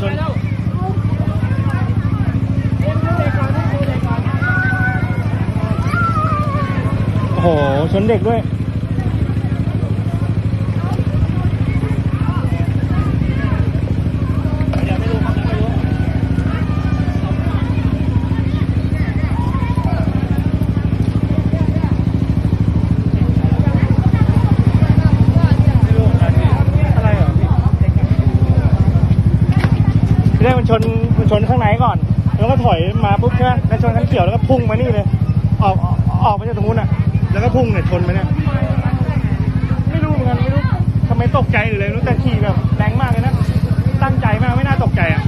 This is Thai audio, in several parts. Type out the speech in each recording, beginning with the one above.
ชนโอ้โห ชนเด็กด้วย อะไรเหรอพี่ที่แรกมัน ชนมันชนข้างในก่อน แล้วก็ถอยมาปุ๊บใช่ไหมแล้วชนคันเขียวแล้วก็พุ่งมานี่เลย ออกออกออกไปจากตรงนู้นอะ แล้วก็พุ่งเนี่ยชนมาเนี่ย ไม่รู้เหมือนกันไม่รู้ทำไมตกใจหรืออะไรไม่รู้แต่ขี่แบบแรงมากเลยนะ ตั้งใจมากไม่น่าตกใจอะ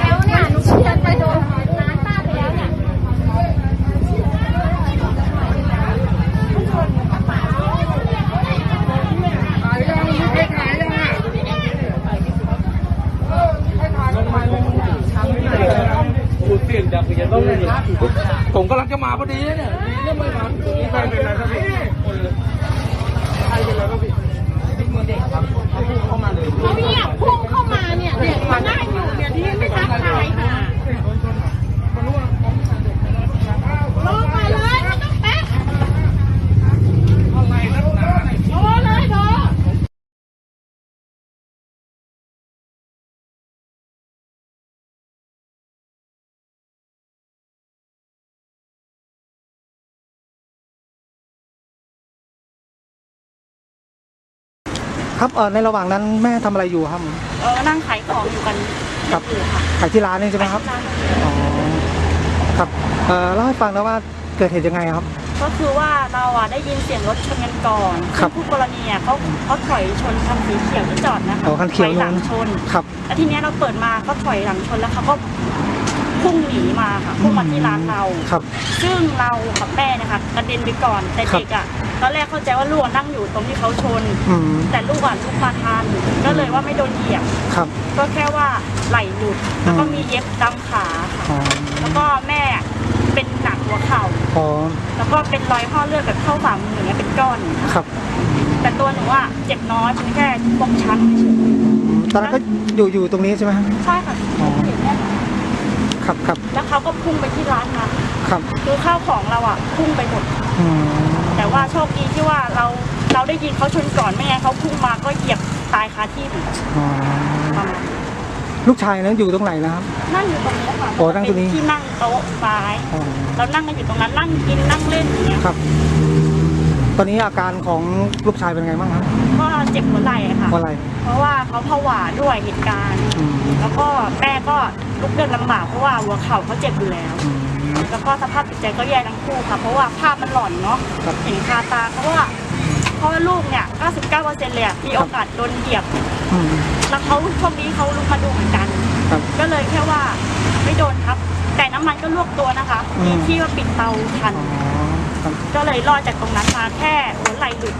แล้วเนี่ยหนูเดินไปโดนร้านป้าไปแล้วเนี่ย ผม กำลังจะมาพอดีเนี่ยดีนะไม่มาดีใครเป็นไรครับพี่ใครเป็นไรครับพี่เด็กครับเข้ามาเลย เขาเนี่ยพุ่งเข้ามาเนี่ยเด็กมานั่งอยู่เนี่ยที่ไม่ทักทายค่ะลงมาเลยไม่ต้องแป๊ะโทรเลยโทร ครับเออในระหว่างนั้นแม่ทำอะไรอยู่ครับ เออนั่งขายของอยู่กันครับ อยู่ค่ะขายที่ร้านนี่ใช่ไหมครับ อ๋อ ครับ เออเล่าให้ฟังนะว่าเกิดเหตุยังไงครับ ก็คือว่าเราอะได้ยินเสียงรถชนกันก่อนครับผู้กรณีอะเขาเขาถอยชนคันสีเขียวที่จอดนะคะอ๋อคันเขียวถอยหลังนู้นชนครับแล้วทีเนี้ยเราเปิดมาเขาถอยหลังชนแล้วเขาก็พุ่งหนีมาค่ะพุ่งมาที่ร้านเราครับ ซึ่งเรากับแม่เนะคะกระเด็นไปก่อนแต่ครับเด็กอะตอนแรกเข้าใจว่าลูกนั่งอยู่ตรงที่เขาชนอืมแต่ลูกอะลุกมาทันก็เลยว่าไม่โดนเหยียบครับก็แค่ว่าไหลหลุดแล้วก็อืมมีเย็บตามขาค่ะอ๋อแล้วก็แม่เป็น หนักหัวเข่าอ๋อแล้วก็เป็นรอยห่อเลือดแบบเข้าฝ่ามืออย่างเงี้ยเป็นก้อนครับ แต่ตัวหนูอะเจ็บน้อยเป็นแค่ฟกช้ำเฉยตอนนั้นก็อยู่อยู่ตรงนี้ใช่ไหมครับๆใช่ค่ะอ๋อเห็นแน่ครับครับ แล้วเขาก็พุ่งไปที่ร้านนั้นครับคือข้าวของเราอะพุ่งไปหมดอืมแต่ว่าโชคดีที่ว่าเราเราได้ยินเขาชนก่อนไม่งั้นเขาพุ่งมาก็เหยียบตายคาที่เลยอ๋อประมาณ ลูกชายนั้นอยู่ตรงไหนนะครับ นั่งอยู่ตรงนี้ค่ะโอ้นั่งตรงนี้ เป็ที่นั่งโต๊ะซ้าย อ๋อเรานั่งกันอยู่ตรงนั้นนั่งกินนั่งเล่นอย่างเงี้ยครับ ตอนนี้อาการของลูกชายเป็นไงบ้างครับก็เจ็บหัวไหล่อะค่ะ เพราะอะไรเพราะว่าเขาผวาด้วยเหตุการณ์ อืมแล้วก็แม่ก็ลุกเดินลำบากเพราะว่าหัวเข่าเขาเจ็บอยู่แล้ว อืม แล้วก็สภาพจิตใจก็แย่ทั้งคู่ค่ะ เพราะว่าภาพมันหลอนเนาะครับ เห็นคาตาเพราะว่า เพราะว่าลูกเนี่ย 99%เลยอะมีโอกาสโดนเหยียบ อืม แล้วเขาช่วงนี้เขาลุกมาดูเหมือนกัน ครับก็เลยแค่ว่าไม่โดนครับ แต่น้ำมันก็ลวกตัวนะคะอืมที่ที่ว่าปิดเตาทัน อ๋อครับก็เลยรอดจากตรงนั้นมาแค่หัวไหล่หลุด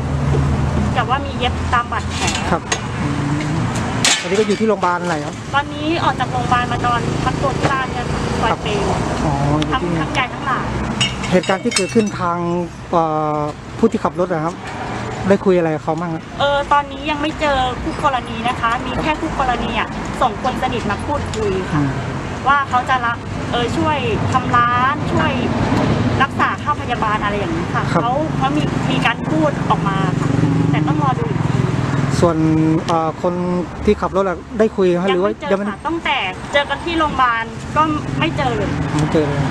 กับว่ามีเย็บตามบาดแผล ครับอืมตอนนี้ก็อยู่ที่โรงพยาบาลอะไรครับ ตอนนี้ออกจากโรงพยาบาลมาตอนพักตัวที่บ้านเนี่ยปล่อยเปลวอ๋ออยู่ทั้งที่ทั้งยายทั้งหลานเหตุการณ์ที่เกิดขึ้นทางเอ่อผู้ที่ขับรถนะครับ ได้คุยอะไรกับเขาบ้างครับเออตอนนี้ยังไม่เจอคู่กรณีนะคะ มีแค่คู่กรณีอะส่งคนสนิทมาพูดคุยอืค่ะ มว่าเขาจะรับเออช่วยทำร้านช่วยรักษาค่าพยาบาลอะไรอย่างนี้ค่ะเขาเขามีมีการพูดออกมาค่ะแต่ต้องรอดูอีกทีส่วนเอ่อคนที่ขับรถอะได้คุยไหมหรือว่าไม่เจยัองไม่ค่ะตั้งแต่เจอกันที่โรงพยาบาลก็ไม่เจอเลย ไม่เจอเลย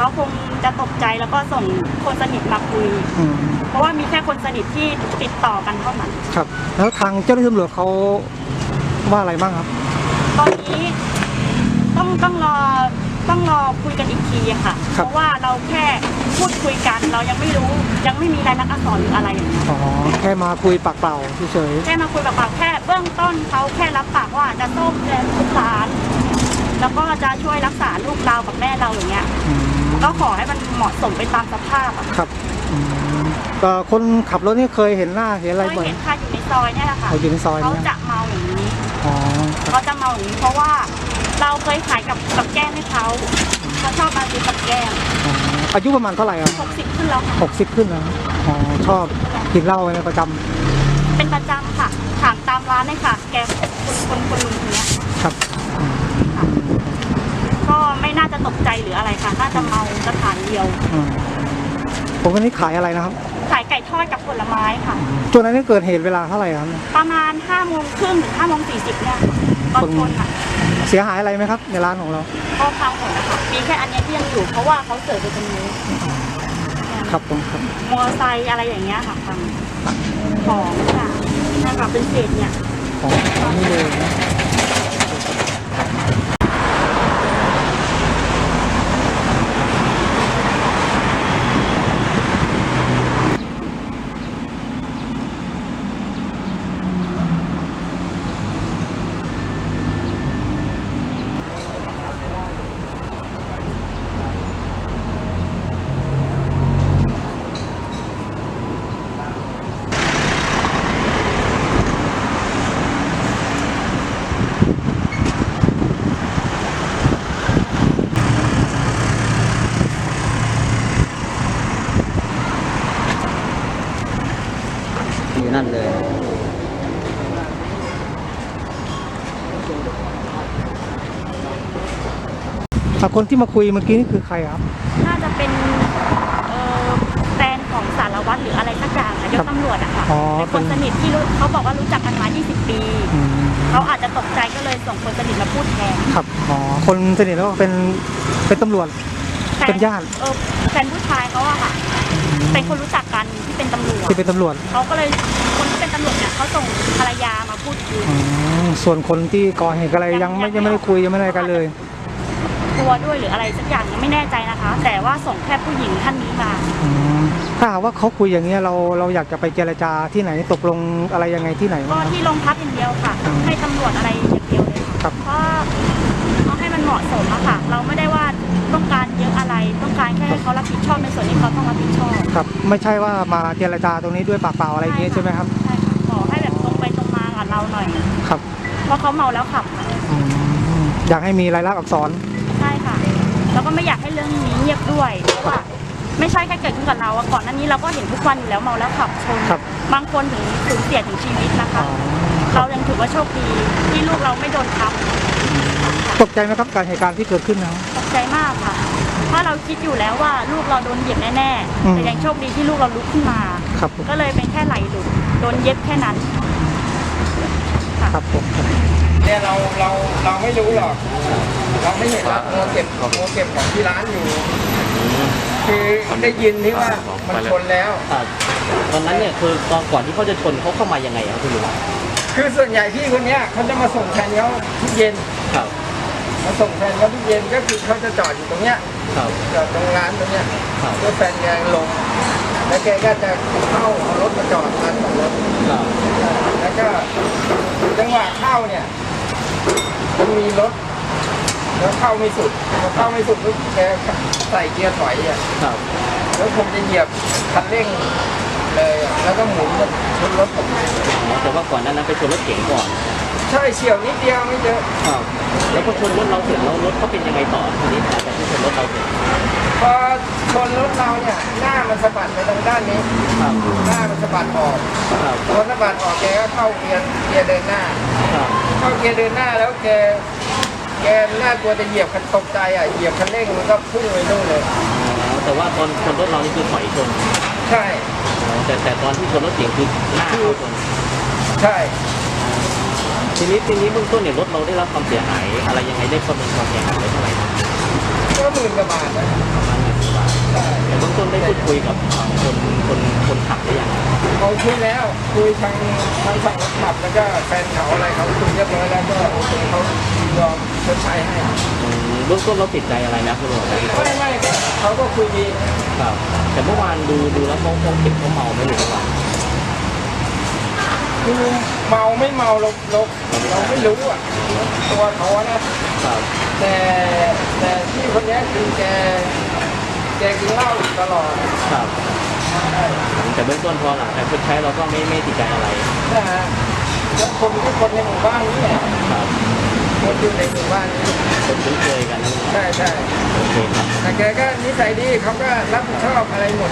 เขาคงจะตกใจแล้วก็ส่งคนสนิทมาคุย อืมเพราะว่ามีแค่คนสนิทที่ติดต่อกันเท่านั้น ครับ แล้วทางเจ้าหน้าที่ตำรวจเขาว่าอะไรบ้างครับ ตอนนี้ต้องต้องรอต้องรอคุยกันอีกทีอะค่ะครัเพบราะว่าเราแค่พูดคุยกันเรายังไม่รู้ ยังไม่มีรายลักษณ์อักษรหรืออะไรอย่างเงี้ยอ๋อแค่มาคุยปากเปล่าเฉยแค่มาคุยแบบว่าแค่เบื้องต้นเขาแค่รับปากว่าจะส้มแทนทุกร้าน แล้วก็จะช่วยรักษาลูกเรากับแม่เราอย่างเงี้ย ๆอืม ก็ขอให้มันเหมาะสมไปตามสภาพอะครับอืมเอ่อคนขับรถนี่เคยเห็นหน้าเห็นอะไรเคยบ่อยเห็นค่ะอยู่ในซอยเนี่ยแหละค่ะเขาอยู่ในซอยเขาเนี่ยจะเมาอย่างนี้อ๋อเขาจะเมาอย่างนี้เพราะว่าเราเคยขายกับกับแก้มให้เขาเขาชอบมาซื้อกับแก้มอ๋ออายุประมาณเท่าไหร่ครับหกสิบขึ้นแล้วค่ะหกสิบขึ้นแล้วอ๋อชอบกินเหล้าเป็นประจำเป็นประจำค่ะถามตามร้านเลยค่ะ แกคนคนคนลุงคนเนี้ยครับอืมก็ ไม่น่าจะตกใจหรืออะไรค่ะ น่าจะเมาสถานเดียวอืมผมวันนี้ขายอะไรนะครับ ขายไก่ทอดกับผลไม้ค่ะช่วงนั้นนี่เกิดเหตุเวลาเท่าไหร่ครับ ประมาณ5้าโมงครึ่งถึงห้าโมงสี่สิบเนี่ยตอนชนอะ เสียหายอะไรไหมครับ ในร้านของเรา ก็พังหมดนะคะ มีแค่อันเนี้ยที่ยังอยู่เพราะว่าเขาเสิร์ฟไปตรงนี้ ครับผมครับ มอเตอร์ไซค์อะไรอย่างเงี้ยค่ะพังของค่ะนะคะเป็นเศษเนี่ย ของนี่เลยนะ นั่นเลยอะคนที่มาคุยเมื่อกี้นี่คือใครครับ น่าจะเป็นเอ่อแฟนของสารวัตรหรืออะไรสักอย่างอะยครัศบตำรวจอะค่ะอ๋อเป็นคนสนิทที่รู้เขาบอกว่ารู้จักกันมา 20 ปี อืมเขาอาจจะตกใจก็เลยส่งคนสนิทมาพูดแทนครับอ๋อคนสนิทแล้วก็เป็นเป็นตำรวจ แฟเป็นญาติ เออแฟนผู้ชายเขาอะค่ะ เป็นคนรู้จักกันที่เป็นตำรวจที่เป็นตำรวจเขาก็เลยคนที่เป็นตำรวจเนี่ยเขาส่งภรรยามาพูดคุยอืมส่วนคนที่ก่อเหตุอะไรยังไม่ยังไม่ได้คุยยังไม่ได้อะไรกันเลย กลัวด้วยหรืออะไรสักอย่างยังไม่แน่ใจนะคะ แต่ว่าส่งแค่ผู้หญิงท่านนี้มาอืมถ้าหากว่าเขาคุยอย่างเงี้ยเราเราอยากจะไปเจรจาที่ไหนตกลงอะไรยังไงที่ไหนก็บ้างครับ ที่โรงพักอย่างเดียวค่ะให้ตำรวจอะไรอย่างเดียวเลยครัค่ะบเพราะเอาให้มันเหมาะสมอะค่ะ เราไม่ได้ว่าต้องการเยอะ อะไรต้องการแค่ให้เขารับผิดชอบในส่วนที่เขาต้องรับผิดชอบครับ ไม่ใช่ว่ามาเจรจาตรงนี้ด้วยปากเปล่าอะไรอย่างเงี้ยใช่ไหมครับ ใช่ค่ะขอให้แบบตรงไปตรงมากับเราหน่อย ครับ เพราะเขาเมาแล้วขับค่ะอืมอยากให้มีรายลักษณ์อักษร ใช่ค่ะ แล้วก็ไม่อยากให้เรื่องนี้เงียบด้วยเพราะว่าไม่ใช่แค่เกิดขึ้นกับเราอะก่อนหน้านี้เราก็เห็นทุกวันอยู่แล้วเมาแล้วขับชนครับ บางคนถึงสูญเสียถึงชีวิตนะคะอ๋อเรายังถือว่าโชคดีที่ลูกเราไม่โดนทับตกใจไหมครับการเหตุการณ์ที่เกิดขึ้นนะครับตกใจมากค่ะ ถ้าเราคิดอยู่แล้วว่าลูกเราโดนเหยียบแน่อืมๆแต่ยังโชคดีที่ลูกเราลุกขึ้นมา ครับผมก็เลยเป็นแค่ไหลหลุดโดนเย็บแค่นั้น ครับผมครับเนี่ยเราเราเราไม่รู้หรอก เราไม่เห็นหรอกเราเก็บของเราเก็บของที่ร้านอยู่ คือได้ยินที่ว่ามันชนแล้วครับตอนนั้นเนี่ยคือตอนก่อนที่เขาจะชนเขาเข้ามายังไงครับคุณลุงคือส่วนใหญ่พี่คนเนี้ยเขาจะมาส่งแทนเขาทุกเย็น ครับ มาส่งแทนเขาทุกเย็นก็คือเขาจะจอดอยู่ตรงเนี้ยครับ จอดตรงร้านตรงเนี้ยครับเพื่อแฟนแกลง แล้วแกก็จะเข้าเอารถมาจอดร้านของรถ ครับ แล้วก็จังหวะเข้าเนี่ยมันมีรถ แล้วเข้าไม่สุดพอเข้าไม่สุดปุ๊บแกใส่เกียร์ถอยอะครับ แล้วผมจะเหยียบคันเร่งเลยอะแล้วก็หมุนรถชนรถผมอ๋อแต่ว่าก่อนหนั้นนั้นไปชนรถเก๋งก่อน ใช่เฉียวนิดเดียวไม่เยอะครับแล้วพอชนรถเราเสร็จแล้วรถเขาเป็นยังไงต่อทีนี้หลังจากที่ชนรถเราเสร็จพอชนรถเราเนี่ยหน้ามันสะบัดไปทางด้านนี้ ครับหน้ามันสะบัดออกครับพอสะบัดออกแกก็เข้าเกียร์เกียร์เดินหน้า ครับเข้าเกียร์เดินหน้าแล้วแกแกน่ากลัวจะเหยียบคันตกใจอะเหยียบคันเร่งมันก็พุ่งไปนู่นเลย อ๋อแต่ว่าตอนชนรถเรานี่คือถอยชนใช่ อ๋อแต่แต่ตอนที่ชนรถเก๋งคือหน้าเขาชนใช่ ทีนี้ทีนี้เบื้องต้นเนี่ยรถเราได้รับความเสียหายอะไรยังไงได้ประเมินความเสียหายไว้เท่าไหร่ครับก็หมื่นกว่าบาทนะประมาณหนึ่งบาทใช่แต่เบื้องต้นได้พูดคุยกับคนคนคนขับหรือยังเขาคุยแล้วคุยทางทางฝั่งรถขับแล้วก็แฟนเขาอะไรเขาคุยเรียบร้อยแล้วก็โอเคเขายอมชดใช้ให้อืมเบื้องต้นเราติดใจอะไรนะคุณหมอไม่ไม่ก็เขาก็คุยดีครับแต่เมื่อวานดูดูแล้วเขาคงเก็บเขาเมาไม่หรือเปล่า คือเมาไม่เมาเราเราเราไม่รู้อะตัวเขาอะนะครับแต่แต่ที่คนเนี้ยคือแกแกกินเหล้าอยู่ตลอดครับแต่เบื้องต้นพอหลังจากชดใช้เราก็ไม่ไม่ติดใจอะไรนะฮะแล้วคนที่คนในหมู่บ้านนี่แหละครับคนอยู่ในหมู่บ้านนี้คนคุ้นเคยกันนะใช่ใช่โอเคครับแต่แกก็นิสัยดีเขาก็รับผิดชอบอะไรหมด